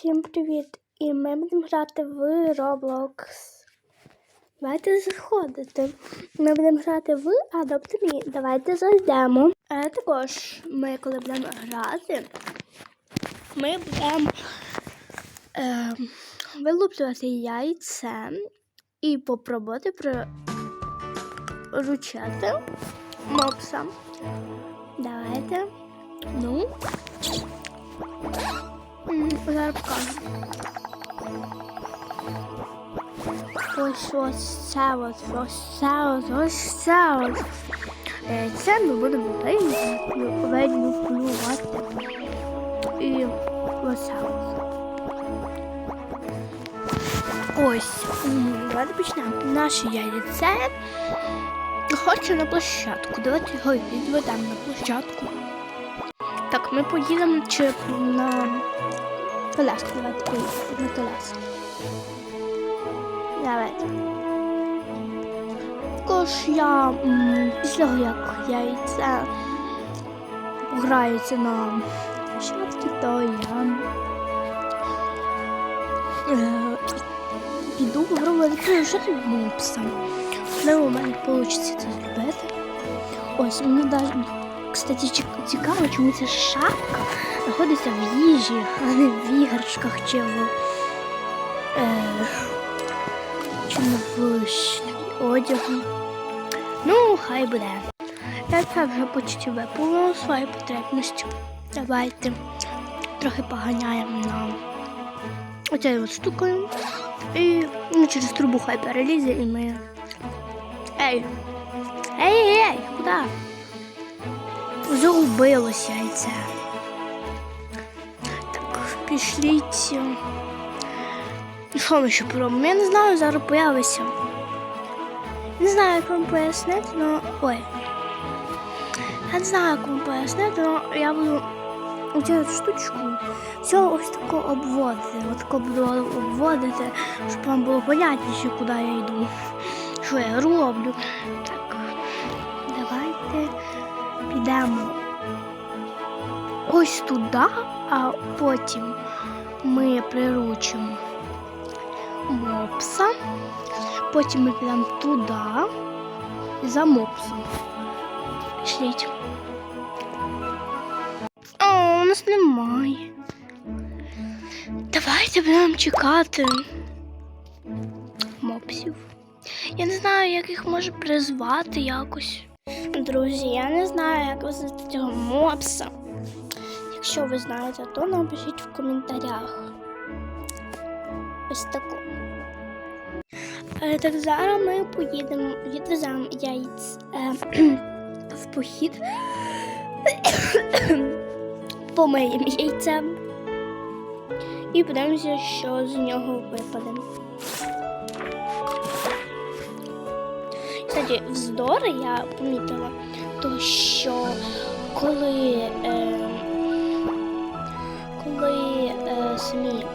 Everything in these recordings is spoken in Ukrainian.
Всім привіт! І ми будемо грати в Roblox. Давайте заходити. Ми будемо грати в Adopt Me. Давайте зайдемо. А також ми, коли будемо грати, ми будемо е, вилуплювати яйце і попробувати приручати мопса. Давайте. Ну. Зараз покажу. Ось ось це от, ось це от, ось це от. Е, Це ми будемо венюплювати. І ось це. Ось. Давайте почнемо. Наше яйце хоче на площадку. Давайте його відведемо на площадку. Так, ми поїдемо чи на коляску. Давайте поїдемо на коляску. Давайте. Також я після того, як яйце грається на площадці, то я е, піду попробувати жити мопсом. Можливо, у мене вийде це зробити. Ось, мені навіть, кстати, цікаво, чому ця шапка знаходиться в їжі, а не в іграшках чи в, е, чи в одягу. Ну, хай буде. Я це вже почти виповнила свою потребність. Давайте трохи поганяємо на оцею от штукою. І ну, через трубу хай перелізе і ми. Ей! Ей, ей, ей, куди? Загубилось яйце. Пішліть. Що ми ще поробимо? Я не знаю, зараз появиться. Не знаю, як вам пояснити, але... Ой. Я не знаю, як вам пояснити, але я буду оцю штучку все ось тако обводити. Отако буду обводити, щоб вам було понятніше, куди я йду. Що я роблю. Так, давайте підемо ось туди, а потім ми приручимо мопса. Потім ми підемо туди за мопсом. Пішліть. О, у нас немає. Давайте будемо чекати мопсів. Я не знаю, як їх може призвати якось. Друзі, я не знаю, як визвати цього мопса. Якщо ви знаєте, то напишіть в коментарях. Ось таку. Е, Так зараз ми поїдемо, відвеземо яйць е, в похід. Помиємо яйце. І подивимося, що з нього випаде. Кстати, вздори я помітила, то що коли, е, коли е, самі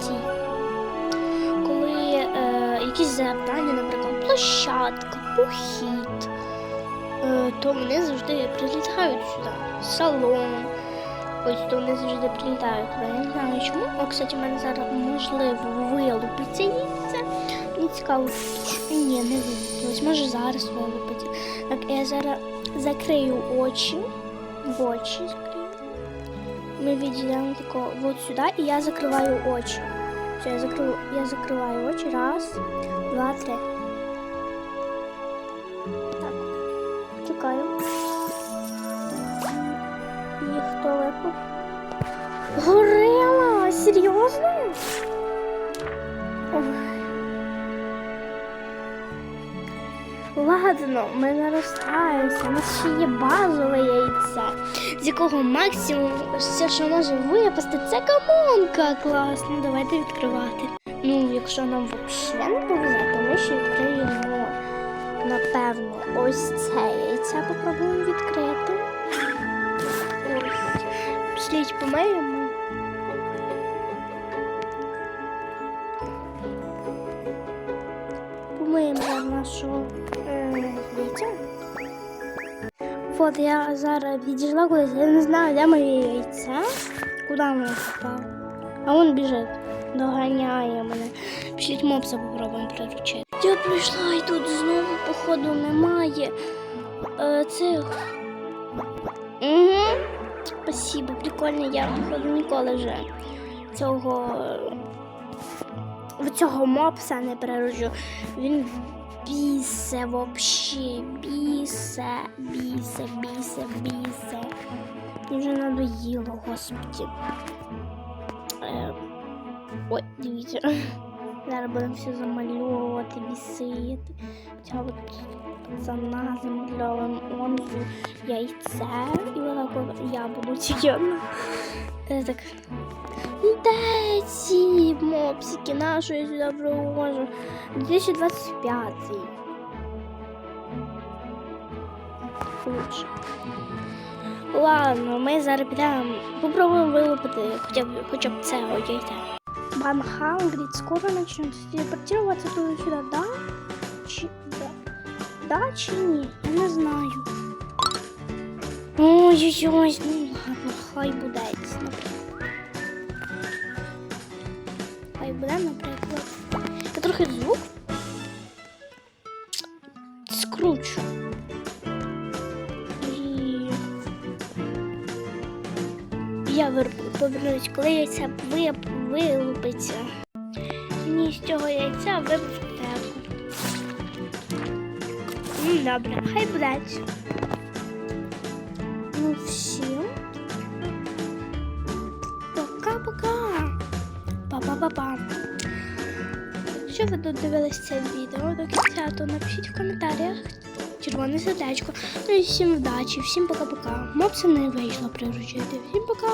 ці, коли е, якісь завдання, наприклад, площадка, похід, е, то вони завжди прилітають сюди, салон. Ось то вони завжди прилітають. Я не знаю чому. О, кстати, в мене зараз можливо вилупиться яйце. Мені цікаво, ні, не вилупилось. Може зараз вилупиться. Так, я зараз закрию очі. В очі закрию. Ми відійдемо тако вот сюда, и я закрываю очи. Все, я закрив, я закрываю очи. Раз, два, три. Так. Чекаю. І хто випав? Горила! Серйозно? Ладно, ми наростаємося. У нас ще є базове яйце, з якого максимум все, що може випасти, це камонка. Класно, давайте відкривати. Ну, якщо нам взагалі не повезе, то ми ще відкриємо, напевно, ось це яйце попробуємо відкрити. Ось. Пішліть помиємо. Помиємо нашу е, яйця. От я зараз відійшла кудись, я не знаю, де моє яйце. Куди воно попало? А он біжить, доганяє мене. Пішліть мопса попробуємо приручити. Я прийшла і тут знову, походу, немає е, цих. Угу. Спасибо, прикольно, я походу ніколи вже цього. Цього мопса не приручу. Він бісе вообще, бісе, бісе, бісе, бісе. Мені вже надоїло, господи. Е, ой, дивіться. Зараз будемо все замальовувати, бісити. Хоча от пацана замальовуємо онзу яйце. І отак от я буду тільки одна. Е, Так. Де ці мопсики? На що я сюди привожу? 2025. Лучше. Ладно, ми зараз підемо. Попробуємо вилупити хоча б, хоча б це яйця. Бан Хангрид скоро начнет телепортироваться туда-сюда, да? Чи, да? Да чи ні? Я не знаю. Ой-ой-ой, ну ладно, хай буде, Хай буде, наприклад. Я трохи звук скручу. І я повернусь, коли яйця ви, вилупиться. Мені з цього яйця вибив. Ну, добре, хай буде. Ну, всім. Па-па-па-па. Якщо ви додивились це відео до кінця, то напишіть в коментарях червоне сердечко. Ну і всім вдачі, всім пока-пока. Мопси не вийшло приручити. Всім пока.